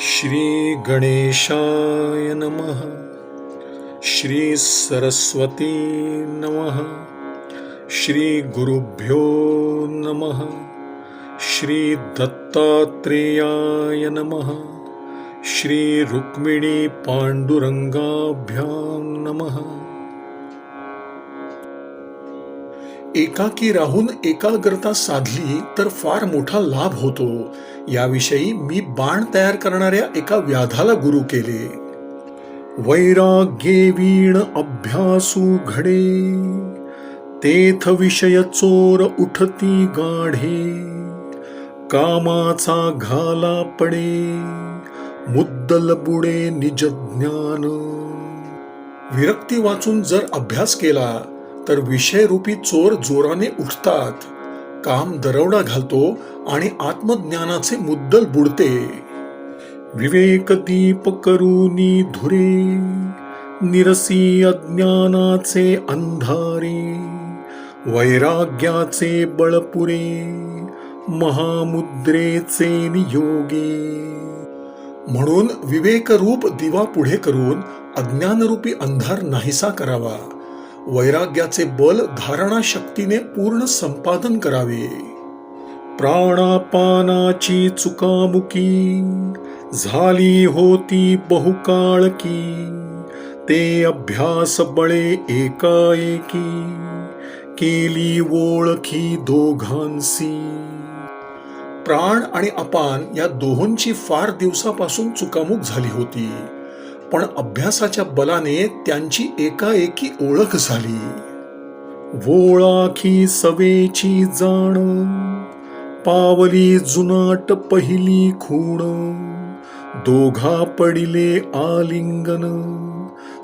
श्री गणेशाय नमः श्री सरस्वती नमः श्री गुरुभ्यो नमः श्री दत्तात्रेयाय नमः श्री रुक्मिणी पांडुरंगाभ्यां नमः। एकाकी राहून एकाग्रता साधली तर फार मोठा लाभ होतो. याविषयी मी बाण तयार करणाऱ्या एका व्याधाला गुरु केले. वैराग्ये वीण अभ्यासू घडे. तेथ विषय चोर उठती गाढे. कामाचा घाला पडे. मुद्दल बुडे निज ज्ञान विरक्ती वाचून जर अभ्यास केला तर विषयरूपी चोर जोराने उठतात. काम दरवडा घालतो आणि आत्मज्ञानाचे मुद्दल बुडते. विवेक दीप करूनी धुरे निरसी अज्ञानाचे अंधारे वैराग्याचे बळपुरे महामुद्रेचे नियोगे. म्हणून विवेकरूप दिवा पुढे करून अज्ञानरूपी अंधार नाहीसा करावा. वैराग्याचे बल धारणा शक्तीने पूर्ण संपादन करावे. प्राणापानाची चुकामुकी झाली होती बहुकाळ की ते अभ्यास बळे एकाएकी केली ओळखी दोघांसी. प्राण आणि अपान या दोहोंची फार दिवसापासून चुकामुक झाली होती. पण अभ्यासाच्या बलाने त्यांची एकाएकी ओळख झाली. वोळाखी सवेची जाण पावली जुनाट पहिली खूण दोघा पडिले आलिंगन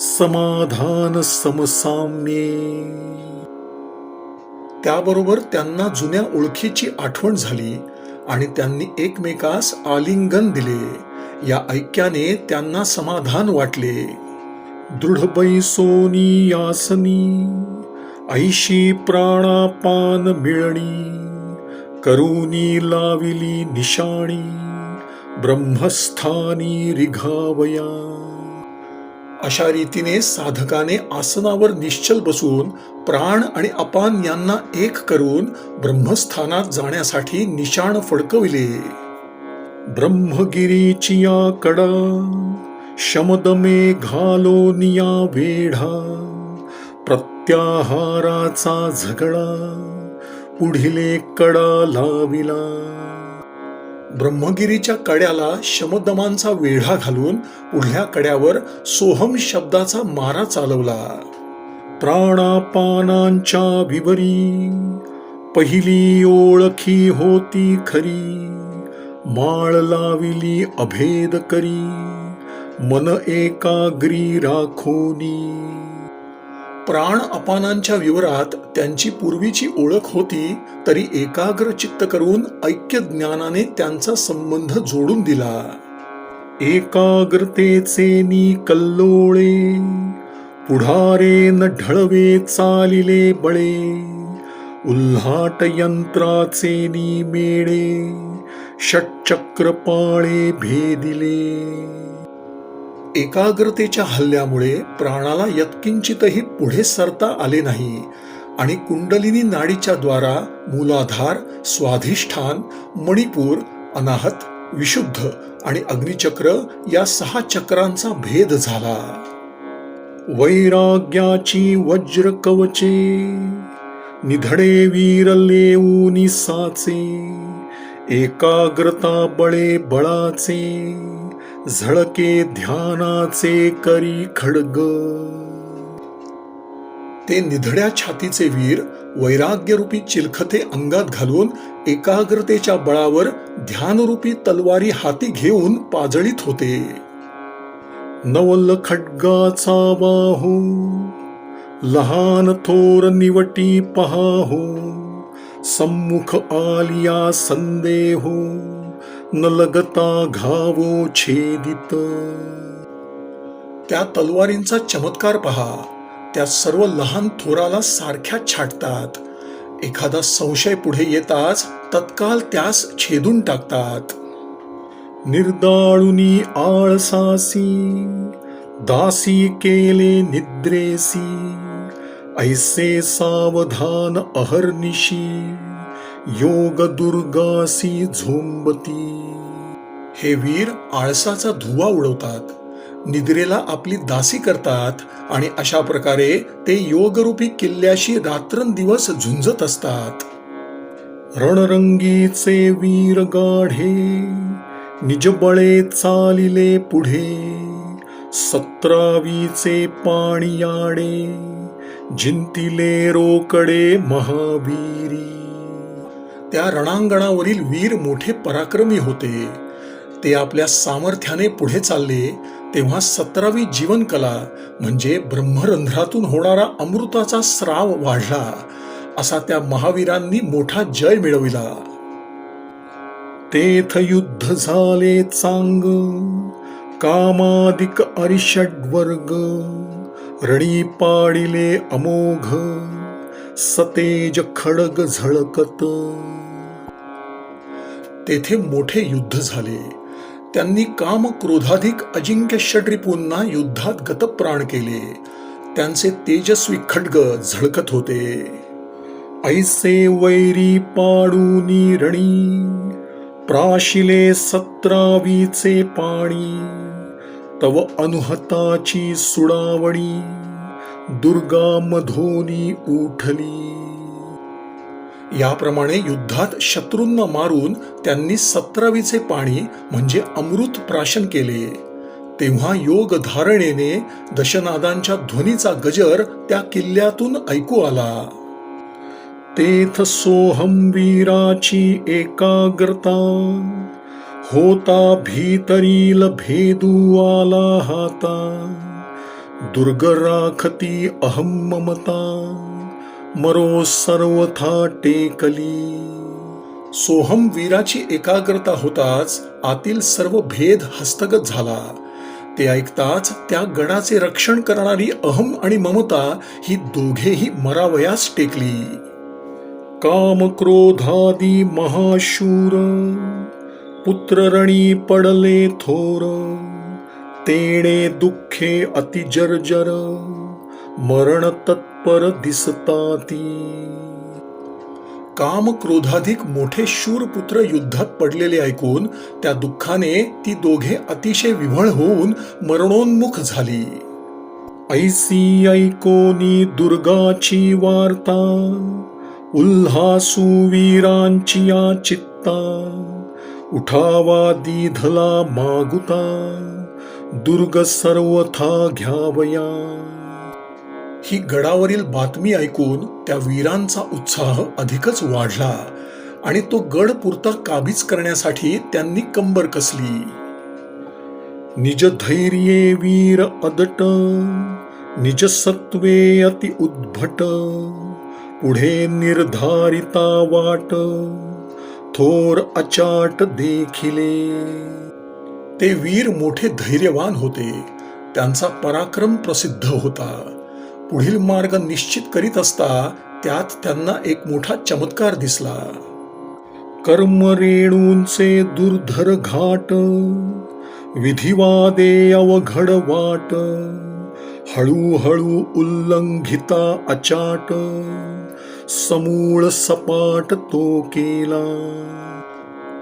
समाधान समसाम्ये त्याबरोबर त्यांना जुन्या ओळखीची आठवण झाली आणि त्यांनी एकमेकास आलिंगन दिले. या ऐक्याने त्यांना समाधान वाटले. दृढ बैसोनी यासनी ऐशी प्राणापान मिळणी करुणी लाविली निशाणी ब्रह्मस्थानी रिघावया. अशा रीतीने साधकाने आसनावर निश्चल बसून प्राण आणि अपान यांना एक करून ब्रह्मस्थानात जाण्यासाठी निशाण फडकविले. ब्रह्मगिरीचिया कडा शमदमे घालोनिया वेढा प्रत्याहाराचा झगडा पुढिले कडा लाविला. ब्रह्मगिरीच्या कड्याला शमदमांचा वेढा घालून पुढल्या कड्यावर सोहम शब्दाचा मारा चालवला. प्राणापानांच्या विवरी पहिली ओळखी होती खरी. माळ लाविली अभेद करी. मन एकाग्री राखोनी. प्राण अपानांच्या विवरात त्यांची पूर्वीची ओळख होती तरी एकाग्र चित्त करून ऐक्य ज्ञानाने त्यांचा संबंध जोडून दिला. एकाग्रतेचे नी कल्लोळे पुढारे न ढळवे चालिले बळे उल्हाट यंत्राचे नी मेळे. षटचक्र पाळे भेदिले. एकाग्रतेच्या हल्ल्यामुळे प्राणाला यत्किंचितही पुढे सरता आले नाही आणि कुंडलिनी नाडीच्या द्वारा मूलाधार स्वाधिष्ठान मणिपूर अनाहत विशुद्ध आणि अग्निचक्र या सहा चक्रांचा भेद झाला. वैराग्याची वज्र कवचे निधडे वीर लेऊनी साचे. एकाग्रता बळे बळाचे झळके ध्यानाचे करी खडग. ते निधड्या छातीचे वीर वैराग्यरूपी चिलखते अंगात घालून एकाग्रतेच्या बळावर ध्यानरूपी तलवारी हाती घेऊन पाजळीत होते. नवल खड्गाचा बाहू लहान थोर निवटी पहाहो. सम्मुख आलिया संदेहो न लगता घावो छेदित। त्या तलवारींचा चमत्कार पहा. त्या सर्व लहान थोराला सारख्या छाटतात. एखादा संशय पुढे येताच तत्काल त्यास छेदून टाकतात. निर्दाळुनी आळसासी दासी केले निद्रेसी ऐसे सावधान अहर्निशी योग दुर्गासी झोंबती. हे वीर आळसाचा धुवा उडवतात निद्रेला आपली दासी करतात आणि अशा प्रकारे ते योगरूपी किल्ल्याशी रात्रंदिवस झुंजत असतात. रणरंगीचे वीर गाढे निजबळे चालिले पुढे सत्रावीचे पाणी याडे जिंतिले रोकडे महावीरी. त्या रणांगणावरील वीर मोठे पराक्रमी होते. ते आपल्या सामर्थ्याने पुढे चालले तेव्हा सतरावी जीवनकला म्हणजे ब्रह्मरंध्रातून होणारा अमृताचा स्राव वाढला असा त्या महावीरांनी मोठा जय मिळविला. तेथ युद्ध झाले चांग कामादिक अरिषड्वर्ग रणी पाडिले अमोघ सतेज खडग झळकत. तेथे मोठे युद्ध झाले. त्यांनी काम क्रोधाधिक अजिंक्य षड्रिपूंना युद्धात गतप्राण केले. त्यांचे तेजस्वी खड्ग झळकत होते. ऐसे वैरी पाडूनी रणी प्राशिले सत्रावीचे पाणी. तव अनुहताची सुडावणी दुर्गा मधोनी उठली. याप्रमाणे युद्धात शत्रूंना मारून त्यांनी सतरावीचे पाणी म्हणजे अमृत प्राशन केले. तेव्हा योग धारणेने दशनादांच्या ध्वनीचा गजर त्या किल्ल्यातून ऐकू आला. तेथ सोहम वीराची एकाग्रता होता भीतरील भेदू आला हाता दुर्ग राखती अहम ममता मरो सर्वथा टेकली. सोहम वीराची एकाग्रता होताच आतील सर्व भेद हस्तगत झाला. ते ऐकताच त्या गणाचे रक्षण करणारी अहम आणि ममता ही दोघेही मरावयास टेकली. काम क्रोधादी महाशूर पुत्ररणी पडले थोर तेणे दुःखे अतिजर्जर मरण तत्पर दिसताती. काम क्रोधाधिक मोठे शूर पुत्र युद्धात पडलेले ऐकून त्या दुःखाने ती दोघे अतिशय विव्हळ होऊन मरणोन्मुख झाली. ऐसी ऐकोनी दुर्गाची वार्ता उल्हासू वीरांची या चित्ता. उठावा दीधला मागुता दुर्ग सर्वथा घ्यावया. ही गडावरील बातमी ऐकून त्या वीरांचा उत्साह अधिकच वाढला आणि तो गड पुरता काबीज करण्यासाठी त्यांनी कंबर कसली. निज धैर्ये वीर अदट निज सत्वे अति उद्भट पुढे निर्धारिता वाट. थोर अचाट देखिले. ते वीर मोठे धैर्यवान होते. त्यांचा पराक्रम प्रसिद्ध होता. पुढील मार्ग निश्चित करीत असता त्यात त्यांना एक मोठा चमत्कार दिसला. कर्मरेणूंचे दुर्धर घाट विधिवादे अवघड वाट हळूहळू उल्लंघिता अचाट समूळ सपाट तो केला.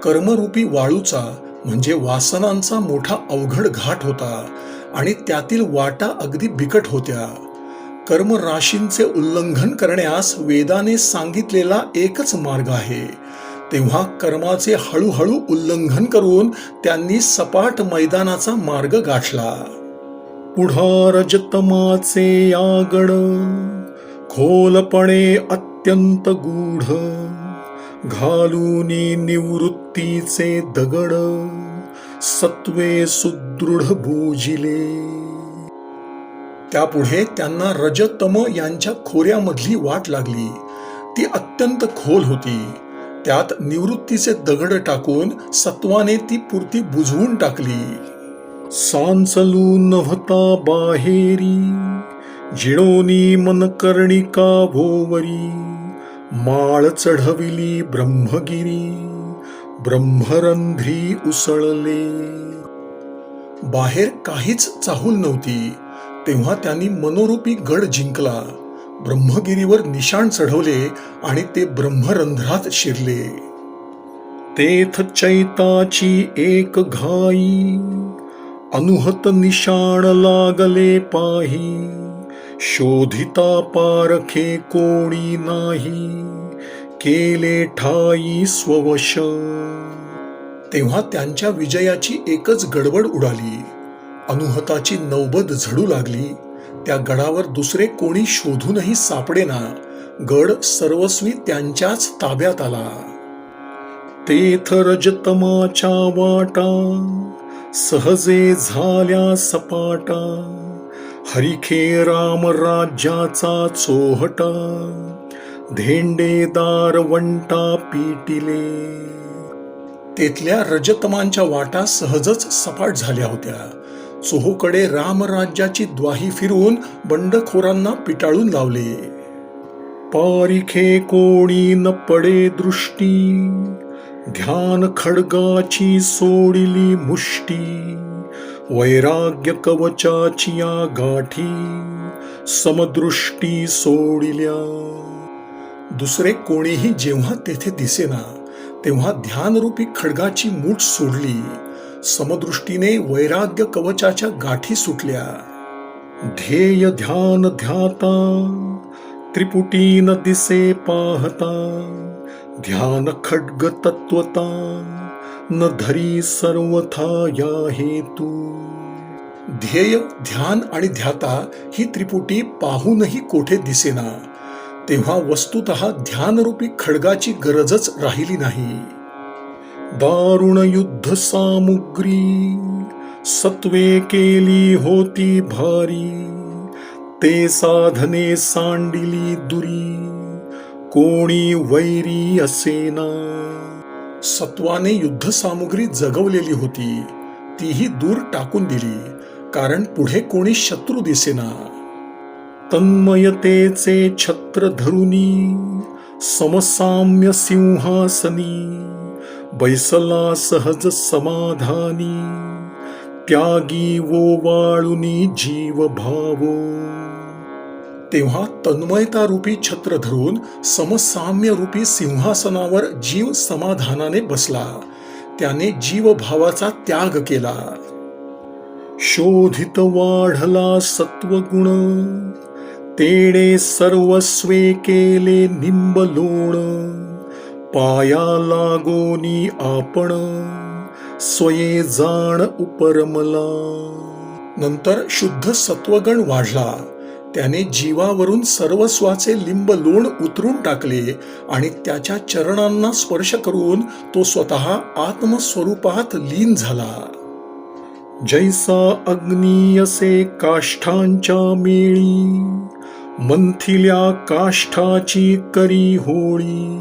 कर्मरूपी वाळूचा म्हणजे वासनांचा मोठा अवघड घाट होता आणि त्यातील वाटा अगदी बिकट होत्या. कर्म राशींचे उल्लंघन करण्यास वेदाने सांगितलेला एकच मार्ग आहे. तेव्हा कर्माचे हळूहळू उल्लंघन करून त्यांनी सपाट मैदानाचा मार्ग गाठला. पुढा रजतमाचे आगड खोलपणे अत्यंत गूढ घालूनी निवृत्तीचे दगड सत्वे सुदृढ बुजिले. त्यापुढे त्यांना रजतम यांच्या खोऱ्यामधली वाट लागली. ती अत्यंत खोल होती. त्यात निवृत्तीचे दगड टाकून सत्वाने ती पुरती बुजवून टाकली. सांचलू नव्हता बाहेरी. जिणोनी मन कर्णिका भोवरी? माळ चढविली ब्रह्मगिरी ब्रह्मरंध्री उसळले. बाहेर काहीच चाहूल नव्हती तेव्हा त्यांनी मनोरूपी गड जिंकला. ब्रह्मगिरीवर निशाण चढवले आणि ते ब्रह्मरंध्रात शिरले. तेथ चैताची एक घाई अनुहत निशाण लागले पाही. शोधिता पारखे कोणी नाही. केले ठाई स्ववश. तेव्हा त्यांच्या विजयाची एकच गडबड उडाली. अनुहताची नौबत झडू लागली. त्या गडावर दुसरे कोणी शोधूनही सापडेना गड सर्वस्वी त्यांच्याच ताब्यात आला. तेथ रजतमाच्या वाटा सहजे झाल्या सपाटा. हरिखे राम राज्याचा चोहटा धेंडेदार वंटा पिटिले. तेथल्या रजतमांच्या वाटा सहजच सपाट झाल्या होत्या. चोहोकडे रामराज्याची द्वाही फिरून बंडखोरांना पिटाळून लावले. पारिखे कोणी न पडे दृष्टी ध्यान खडगाची सोडिली मुष्टी. वैराग्य कवचाची गाठी समदृष्टी सोडिल्या. दुसरे कोणीही जेव्हा तेथे दिसेना तेव्हा ध्यानरूपी खडगाची मूठ सोडली. समदृष्टीने वैराग्य कवचाच्या गाठी सुटल्या. ध्येय ध्यान ध्याता त्रिपुटीन दिसे पाहता ध्यान खड्ग तत्वता न धरी सर्वथा या हेतू. ध्येय ध्यान आणि ध्याता ही त्रिपुटी पाहूनही कोठे दिसेना. तेव्हा वस्तुत ध्यानरूपी खडगाची गरजच राहिली नाही. दारुण युद्ध सामुग्री सत्वे केली होती भारी. ते साधने सांडिली दुरी कोणी वैरी असेना. सत्वाने युद्ध सामुग्री जगवलेली होती. तीही दूर टाकून दिली कारण पुढे कोणी शत्रू दिसेना. तन्मयतेचे छत्र धरुनी समसाम्य सिंहासनी बैसला सहज समाधानी त्यागी वो वाळुनी जीव भावो तेव्हा तन्मयता रूपी छत्र धरून समसाम्य रूपी सिंहासनावर जीव समाधानाने बसला. त्याने जीवभावाचा त्याग केला. शोधित वाढला सत्वगुण. तेणे सर्वस्वे केले निंबलोण पाया लागोनी आपण. स्वये जाण उपरमला. नंतर शुद्ध सत्वगण वाढला. त्याने जीवावरून सर्वस्वाचे लिंब लोण उतरून टाकले आणि त्याच्या चरणांना स्पर्श करून तो स्वतः आत्मस्वरूपात लीन झाला. जैसा अग्नी असे काष्ठांच्या मेळी मंथिल्या काष्ठाची करी होळी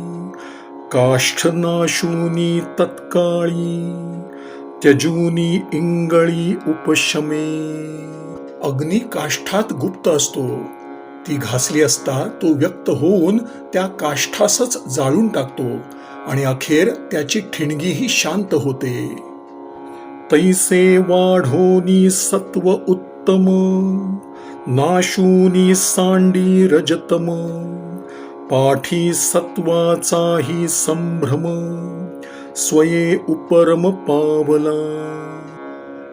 काष्ठ नाशुनी तत्काळी त्यजूनी इंगळी उपशमे. अग्नी काष्ठात गुप्त असतो. ती घासली असता तो व्यक्त होऊन त्या काष्ठासच जाळून टाकतो आणि अखेर त्याची ठिणगीही शांत होते. तैसे वाढोनी सत्व उत्तम नाशूनी सांडी रजतम पाठी सत्वाचाही संभ्रम स्वये उपरम पावला.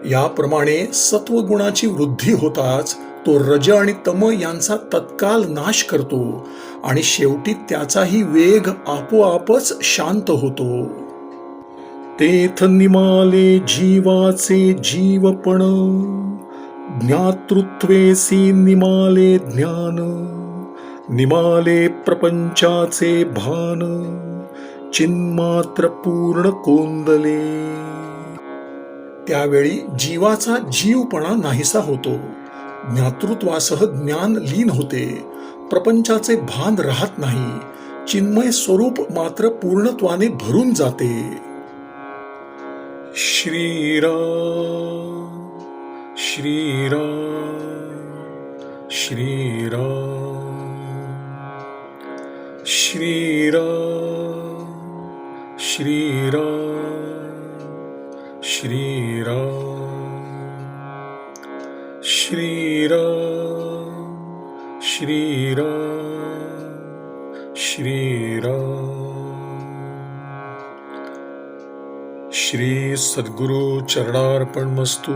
याप्रमाणे सत्वगुणाची वृद्धी होताच तो रज आणि तम यांचा तत्काल नाश करतो आणि शेवटी त्याचाही वेग आपोआपच शांत होतो. तेथ निमाले जीवाचे जीवपण ज्ञातृत्वेसी निमाले ज्ञान निमाले प्रपंचाचे भान चिन्मात्र पूर्ण कोंदले. त्यावेळी जीवाचा जीवपणा नाहीसा होतो. ज्ञातृत्वासह ज्ञान लीन होते. प्रपंचाचे भान राहत नाही. चिन्मय स्वरूप मात्र पूर्णत्वाने भरून जाते. श्रीराम श्रीराम श्रीराम श्रीराम श्रीराम श्रीराम श्रीराम श्रीराम। श्री सद्गुरु चरणार्पण मस्तू